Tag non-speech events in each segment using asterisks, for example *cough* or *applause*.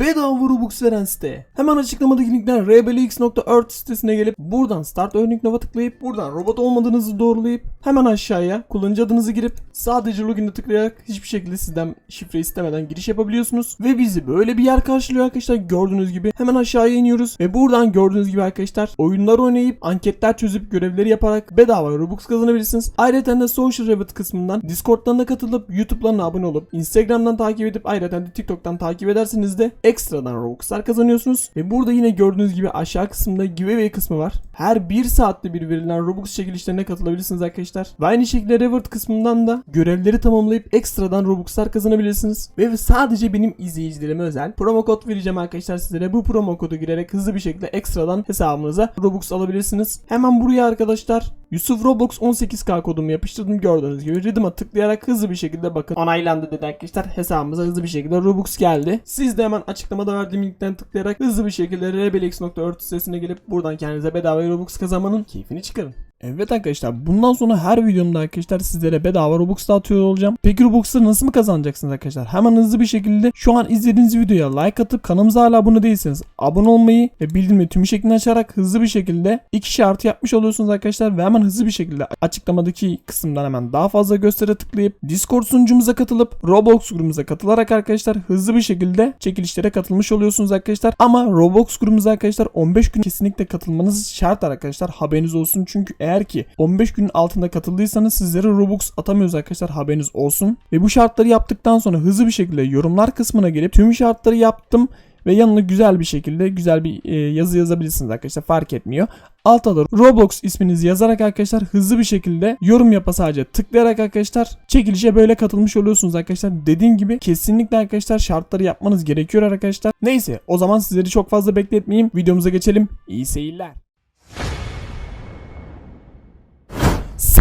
Bedava Robux veren site. Hemen açıklamadaki linkten rebelx.earth sitesine gelip buradan Start Earning Now'a tıklayıp buradan robot olmadığınızı doğrulayıp hemen aşağıya kullanıcı adınızı girip sadece login'e tıklayarak hiçbir şekilde sizden şifre istemeden giriş yapabiliyorsunuz. Ve bizi böyle bir yer karşılıyor arkadaşlar gördüğünüz gibi. Hemen aşağıya iniyoruz ve buradan gördüğünüz gibi arkadaşlar oyunlar oynayıp anketler çözüp görevleri yaparak bedava Robux kazanabilirsiniz. Ayrıca de Social Rabbit kısmından Discord'larına katılıp YouTube'larına abone olup Instagram'dan takip edip ayrıca de TikTok'tan takip ederseniz de ekstradan Robux'lar kazanıyorsunuz. Ve burada yine gördüğünüz gibi aşağı kısımda giveaway kısmı var. Her 1 saatte bir verilen Robux çekilişlerine katılabilirsiniz arkadaşlar. Ve aynı şekilde Reward kısmından da görevleri tamamlayıp ekstradan Robux'lar kazanabilirsiniz. Ve sadece benim izleyicilerime özel promo kod vereceğim arkadaşlar sizlere. Bu promo kodu girerek hızlı bir şekilde ekstradan hesabınıza Robux alabilirsiniz. Hemen buraya arkadaşlar Yusuf Roblox 18k kodumu yapıştırdım gördüğünüz gibi. Redeem'a tıklayarak hızlı bir şekilde bakın onaylandı dedi arkadaşlar. Hesabımıza hızlı bir şekilde Robux geldi. Siz de hemen açıklamada verdiğim linkten tıklayarak hızlı bir şekilde rebelx.earth sitesine gelip buradan kendinize bedava Robux kazanmanın keyfini çıkarın. Evet arkadaşlar bundan sonra her videomda arkadaşlar sizlere bedava Robux dağıtıyor olacağım. Peki Robux'ları nasıl mı kazanacaksınız arkadaşlar? Hemen hızlı bir şekilde şu an izlediğiniz videoya like atıp kanalımıza hala abone değilseniz abone olmayı ve bildirimleri tüm şeklini açarak hızlı bir şekilde iki şartı yapmış oluyorsunuz arkadaşlar ve hemen hızlı bir şekilde açıklamadaki kısımdan hemen daha fazla göstere tıklayıp Discord sunucumuza katılıp Roblox grubumuza katılarak arkadaşlar hızlı bir şekilde çekilişlere katılmış oluyorsunuz arkadaşlar. Ama Roblox grubumuza arkadaşlar 15 gün kesinlikle katılmanız şart arkadaşlar haberiniz olsun çünkü eğer ki 15 günün altında katıldıysanız sizlere Robux atamıyoruz arkadaşlar haberiniz olsun. Ve bu şartları yaptıktan sonra hızlı bir şekilde yorumlar kısmına gelip tüm şartları yaptım ve yanına güzel bir şekilde güzel bir e, yazı yazabilirsiniz arkadaşlar fark etmiyor. Altta da Roblox isminizi yazarak arkadaşlar hızlı bir şekilde yorum yapa sadece tıklayarak arkadaşlar çekilişe böyle katılmış oluyorsunuz arkadaşlar. Dediğim gibi kesinlikle arkadaşlar şartları yapmanız gerekiyor arkadaşlar. Neyse o zaman sizleri çok fazla bekletmeyeyim. Videomuza geçelim. İyi seyirler.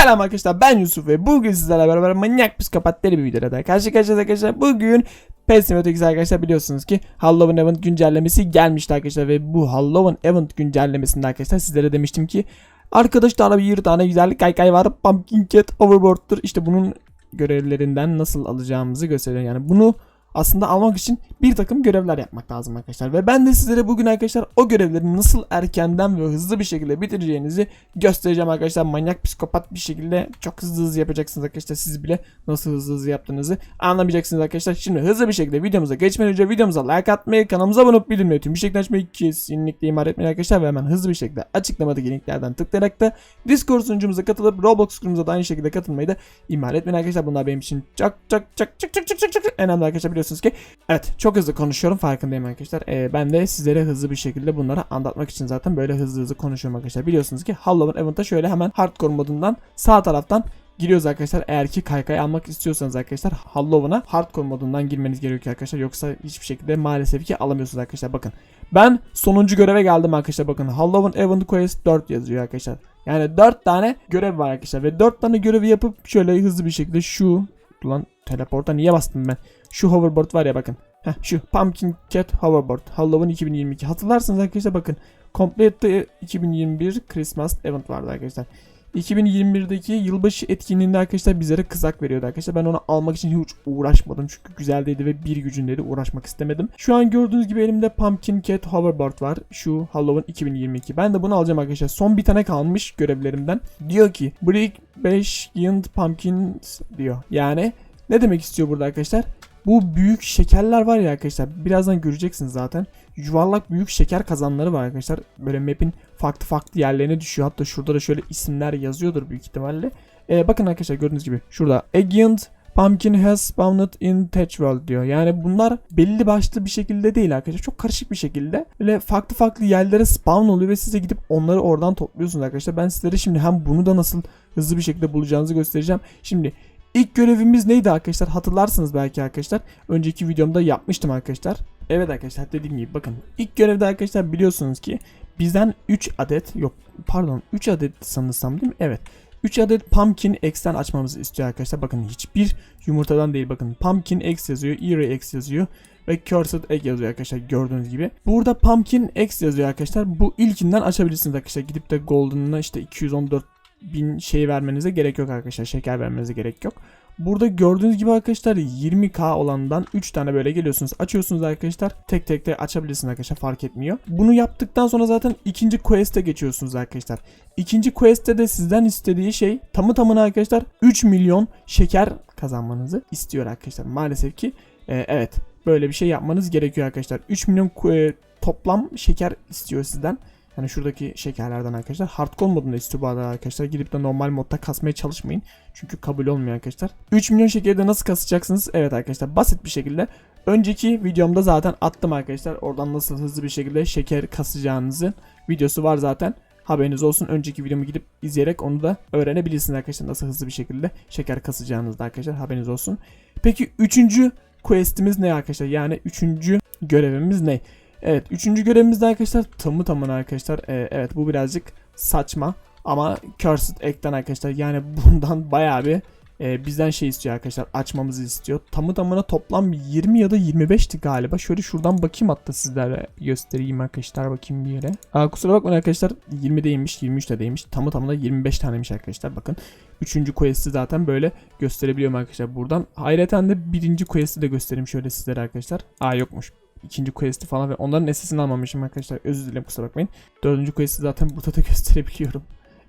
Selam arkadaşlar ben Yusuf ve bugün sizlerle beraber manyak psikopat bir videoda karşı karşıyayız arkadaşlar. Bugün PES 8 arkadaşlar biliyorsunuz ki Halloween Event güncellemesi gelmişti arkadaşlar ve bu Halloween Event güncellemesinde arkadaşlar sizlere demiştim ki arkadaşlarla bir tane güzellik kaykay var Pumpkin Cat Overboard'tur işte bunun görevlerinden nasıl alacağımızı gösteriyor yani bunu aslında almak için bir takım görevler yapmak lazım arkadaşlar. Ve ben de sizlere bugün arkadaşlar o görevleri nasıl erkenden ve hızlı bir şekilde bitireceğinizi göstereceğim arkadaşlar. Manyak psikopat bir şekilde çok hızlı hızlı yapacaksınız arkadaşlar. Siz bile nasıl hızlı hızlı yaptığınızı anlamayacaksınız arkadaşlar. Şimdi hızlı bir şekilde videomuza geçmeden önce videomuza like atmayı, kanalımıza abone olup bildirimleri tüm bir şekilde açmayı kesinlikle ihmal etmeyin arkadaşlar. Ve hemen hızlı bir şekilde açıklamadaki linklerden tıklayarak da Discord sunucumuza katılıp Roblox kurumuza da aynı şekilde katılmayı da ihmal etmeyin arkadaşlar. Bunlar benim için çok çok çok çok çok çok çok önemli arkadaşlar biliyorsunuz ki. Evet çok hızlı konuşuyorum farkındayım arkadaşlar. Ee, ben de sizlere hızlı bir şekilde bunları anlatmak için zaten böyle hızlı hızlı konuşuyorum arkadaşlar. Biliyorsunuz ki Halloween Event'a şöyle hemen hardcore modundan sağ taraftan giriyoruz arkadaşlar. Eğer ki kaykay almak istiyorsanız arkadaşlar Halloween'a hardcore modundan girmeniz gerekiyor arkadaşlar. Yoksa hiçbir şekilde maalesef ki alamıyorsunuz arkadaşlar. Bakın ben sonuncu göreve geldim arkadaşlar. Bakın Halloween Event Quest 4 yazıyor arkadaşlar. Yani 4 tane görev var arkadaşlar. Ve 4 tane görevi yapıp şöyle hızlı bir şekilde şu Ulan teleporta niye bastım ben? Şu hoverboard var ya bakın. Heh, şu Pumpkin Cat Hoverboard. Halloween 2022. Hatırlarsınız arkadaşlar bakın. Complete 2021 Christmas Event vardı arkadaşlar. 2021'deki yılbaşı etkinliğinde arkadaşlar bizlere kızak veriyordu arkadaşlar. Ben onu almak için hiç uğraşmadım çünkü güzeldeydi ve bir gücündeydi uğraşmak istemedim. Şu an gördüğünüz gibi elimde Pumpkin Cat Hoverboard var. Şu Halloween 2022. Ben de bunu alacağım arkadaşlar. Son bir tane kalmış görevlerimden. Diyor ki Break 5 Giant Pumpkins diyor. Yani ne demek istiyor burada arkadaşlar? Bu büyük şekerler var ya arkadaşlar. Birazdan göreceksiniz zaten. Yuvarlak büyük şeker kazanları var arkadaşlar. Böyle map'in farklı farklı yerlerine düşüyor. Hatta şurada da şöyle isimler yazıyordur büyük ihtimalle. Ee, bakın arkadaşlar gördüğünüz gibi şurada A giant pumpkin has spawned in Tech World diyor. Yani bunlar belli başlı bir şekilde değil arkadaşlar. Çok karışık bir şekilde. Böyle farklı farklı yerlere spawn oluyor ve size gidip onları oradan topluyorsunuz arkadaşlar. Ben sizlere şimdi hem bunu da nasıl hızlı bir şekilde bulacağınızı göstereceğim. Şimdi İlk görevimiz neydi arkadaşlar? Hatırlarsınız belki arkadaşlar. Önceki videomda yapmıştım arkadaşlar. Evet arkadaşlar dediğim gibi bakın. ilk görevde arkadaşlar biliyorsunuz ki bizden 3 adet yok pardon 3 adet sanırsam değil mi? Evet. 3 adet pumpkin X'ten açmamızı istiyor arkadaşlar. Bakın hiçbir yumurtadan değil. Bakın pumpkin X yazıyor, Eerie X yazıyor ve Cursed Egg yazıyor arkadaşlar gördüğünüz gibi. Burada Pumpkin X yazıyor arkadaşlar. Bu ilkinden açabilirsiniz arkadaşlar. Gidip de Golden'ına işte 214 bin şey vermenize gerek yok arkadaşlar. Şeker vermenize gerek yok. Burada gördüğünüz gibi arkadaşlar 20k olandan 3 tane böyle geliyorsunuz. Açıyorsunuz arkadaşlar. Tek tek de açabilirsiniz arkadaşlar fark etmiyor. Bunu yaptıktan sonra zaten ikinci quest'e geçiyorsunuz arkadaşlar. İkinci quest'te de sizden istediği şey tamı tamına arkadaşlar 3 milyon şeker kazanmanızı istiyor arkadaşlar. Maalesef ki e, evet böyle bir şey yapmanız gerekiyor arkadaşlar. 3 milyon e, toplam şeker istiyor sizden. Yani şuradaki şekerlerden arkadaşlar. Hardcore modunda arada arkadaşlar. Gidip de normal modda kasmaya çalışmayın. Çünkü kabul olmuyor arkadaşlar. 3 milyon şekeri de nasıl kasacaksınız? Evet arkadaşlar basit bir şekilde. Önceki videomda zaten attım arkadaşlar. Oradan nasıl hızlı bir şekilde şeker kasacağınızın videosu var zaten. Haberiniz olsun. Önceki videomu gidip izleyerek onu da öğrenebilirsiniz arkadaşlar. Nasıl hızlı bir şekilde şeker kasacağınızda arkadaşlar. Haberiniz olsun. Peki üçüncü questimiz ne arkadaşlar? Yani üçüncü görevimiz ne? Evet üçüncü görevimiz de arkadaşlar tamı tamına arkadaşlar. Ee, evet bu birazcık saçma ama Cursed Egg'den arkadaşlar yani *laughs* bundan bayağı bir e, bizden şey istiyor arkadaşlar açmamızı istiyor. Tamı tamına toplam 20 ya da 25'ti galiba. Şöyle şuradan bakayım hatta sizlere göstereyim arkadaşlar bakayım bir yere. Aa, kusura bakmayın arkadaşlar 20 değilmiş 23 de değilmiş. Tamı tamına 25 taneymiş arkadaşlar bakın. Üçüncü quest'i zaten böyle gösterebiliyorum arkadaşlar buradan. Ayrıca de birinci quest'i de göstereyim şöyle sizlere arkadaşlar. Aa yokmuş ikinci quest'i falan ve onların SS'ini almamışım arkadaşlar. Özür dilerim kusura bakmayın. Dördüncü quest'i zaten burada da *laughs* gösterebiliyorum.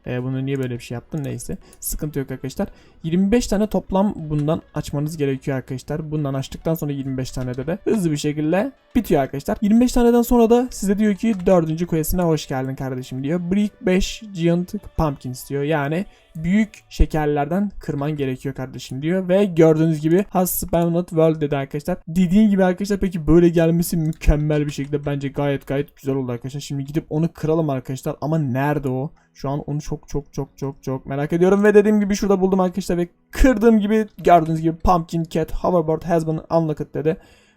Ee, bunu niye böyle bir şey yaptım neyse. Sıkıntı yok arkadaşlar. 25 tane toplam bundan açmanız gerekiyor arkadaşlar. Bundan açtıktan sonra 25 tane de de hızlı bir şekilde bitiyor arkadaşlar. 25 taneden sonra da size diyor ki dördüncü quest'ine hoş geldin kardeşim diyor. Brick 5 Giant Pumpkins diyor. Yani büyük şekerlerden kırman gerekiyor kardeşim diyor. Ve gördüğünüz gibi Has Spam Not World dedi arkadaşlar. Dediğim gibi arkadaşlar peki böyle gelmesi mükemmel bir şekilde bence gayet gayet güzel oldu arkadaşlar. Şimdi gidip onu kıralım arkadaşlar. Ama nerede o? Şu an onu çok çok çok çok çok merak ediyorum. Ve dediğim gibi şurada buldum arkadaşlar ve kırdığım gibi gördüğünüz gibi Pumpkin Cat Hoverboard has been unlocked dedi.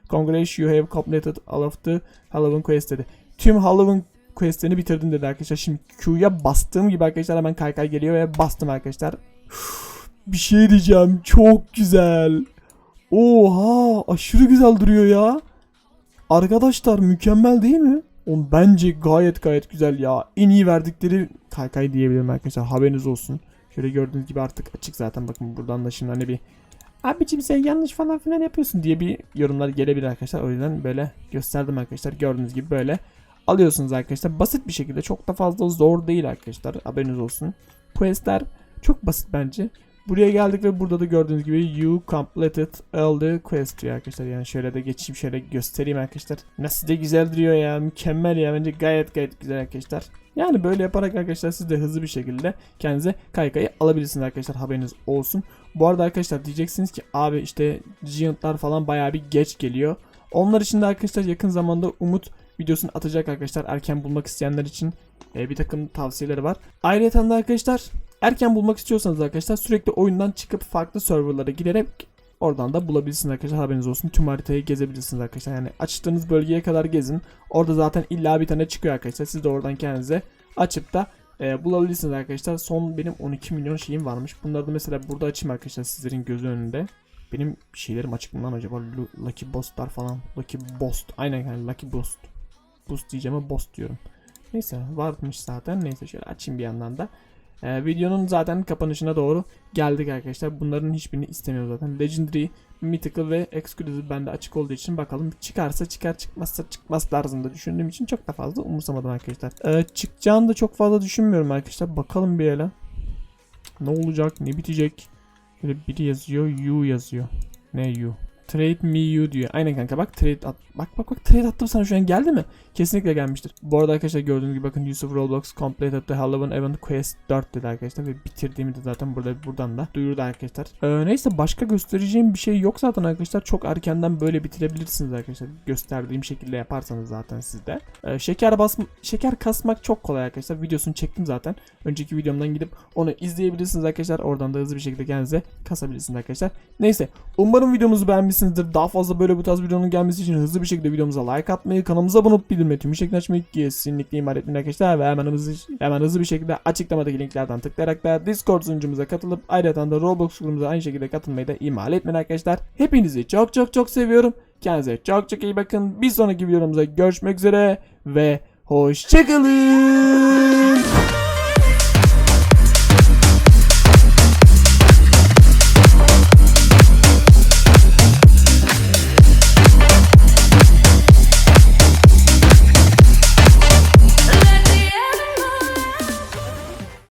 Congratulations you have completed all of the Halloween quest dedi. Tüm Halloween questlerini bitirdim dedi arkadaşlar. Şimdi Q'ya bastığım gibi arkadaşlar hemen kaykay geliyor ve bastım arkadaşlar. bir şey diyeceğim. Çok güzel. Oha aşırı güzel duruyor ya. Arkadaşlar mükemmel değil mi? Oğlum bence gayet gayet güzel ya. En iyi verdikleri kaykay diyebilirim arkadaşlar. Haberiniz olsun. Şöyle gördüğünüz gibi artık açık zaten. Bakın buradan da şimdi hani bir Abicim sen yanlış falan filan yapıyorsun diye bir yorumlar gelebilir arkadaşlar. O yüzden böyle gösterdim arkadaşlar. Gördüğünüz gibi böyle alıyorsunuz arkadaşlar. Basit bir şekilde çok da fazla zor değil arkadaşlar. Haberiniz olsun. Questler çok basit bence. Buraya geldik ve burada da gördüğünüz gibi you completed all the quest diyor arkadaşlar. Yani şöyle de geçeyim şöyle göstereyim arkadaşlar. Nasıl da güzel duruyor ya. Mükemmel ya. Bence gayet gayet güzel arkadaşlar. Yani böyle yaparak arkadaşlar siz de hızlı bir şekilde kendinize kaykayı alabilirsiniz arkadaşlar. Haberiniz olsun. Bu arada arkadaşlar diyeceksiniz ki abi işte Giant'lar falan bayağı bir geç geliyor. Onlar için de arkadaşlar yakın zamanda Umut videosunu atacak arkadaşlar. Erken bulmak isteyenler için e, bir takım tavsiyeleri var. Ayrıca da arkadaşlar erken bulmak istiyorsanız arkadaşlar sürekli oyundan çıkıp farklı serverlara girerek oradan da bulabilirsiniz arkadaşlar haberiniz olsun. Tüm haritayı gezebilirsiniz arkadaşlar. Yani açtığınız bölgeye kadar gezin. Orada zaten illa bir tane çıkıyor arkadaşlar. Siz de oradan kendinize açıp da e, bulabilirsiniz arkadaşlar. Son benim 12 milyon şeyim varmış. Bunları da mesela burada açayım arkadaşlar sizlerin gözü önünde. Benim şeylerim açık mı lan acaba? Lu- Lucky Boss'lar falan. Lucky Boss. Aynen yani Lucky Boss. Boost diyeceğim ama Boss diyorum. Neyse varmış zaten. Neyse şöyle açayım bir yandan da. Ee, videonun zaten kapanışına doğru geldik arkadaşlar. Bunların hiçbirini istemiyorum zaten. Legendary, Mythical ve Exclusive bende açık olduğu için bakalım çıkarsa çıkar çıkmazsa çıkmaz tarzında düşündüğüm için çok da fazla umursamadım arkadaşlar. Ee, çıkacağını da çok fazla düşünmüyorum arkadaşlar. Bakalım bir hele. Ne olacak ne bitecek. Böyle biri yazıyor you yazıyor. Ne you? Trade me you diyor. Aynen kanka bak trade at. Bak bak bak trade attım sana şu an geldi mi? Kesinlikle gelmiştir. Bu arada arkadaşlar gördüğünüz gibi bakın Yusuf Roblox completed the Halloween event quest 4 dedi arkadaşlar ve bitirdiğimi de zaten burada buradan da duyurdu arkadaşlar. Ee, neyse başka göstereceğim bir şey yok zaten arkadaşlar. Çok erkenden böyle bitirebilirsiniz arkadaşlar. Gösterdiğim şekilde yaparsanız zaten sizde. Ee, şeker basma şeker kasmak çok kolay arkadaşlar. Videosunu çektim zaten. Önceki videomdan gidip onu izleyebilirsiniz arkadaşlar. Oradan da hızlı bir şekilde kendinize kasabilirsiniz arkadaşlar. Neyse umarım videomuzu beğenmişsinizdir. Daha fazla böyle bu tarz videonun gelmesi için hızlı bir şekilde videomuza like atmayı, kanalımıza abone olup bildirimleri tüm şeklini açmayı kesinlikle ihmal etmeyin arkadaşlar. Ve hemen hızlı, hemen hızlı bir şekilde açıklamadaki linklerden tıklayarak da Discord sunucumuza katılıp ayrıca da Roblox grubumuza aynı şekilde katılmayı da ihmal etmeyin arkadaşlar. Hepinizi çok çok çok seviyorum. Kendinize çok çok iyi bakın. Bir sonraki videomuzda görüşmek üzere ve hoşçakalın.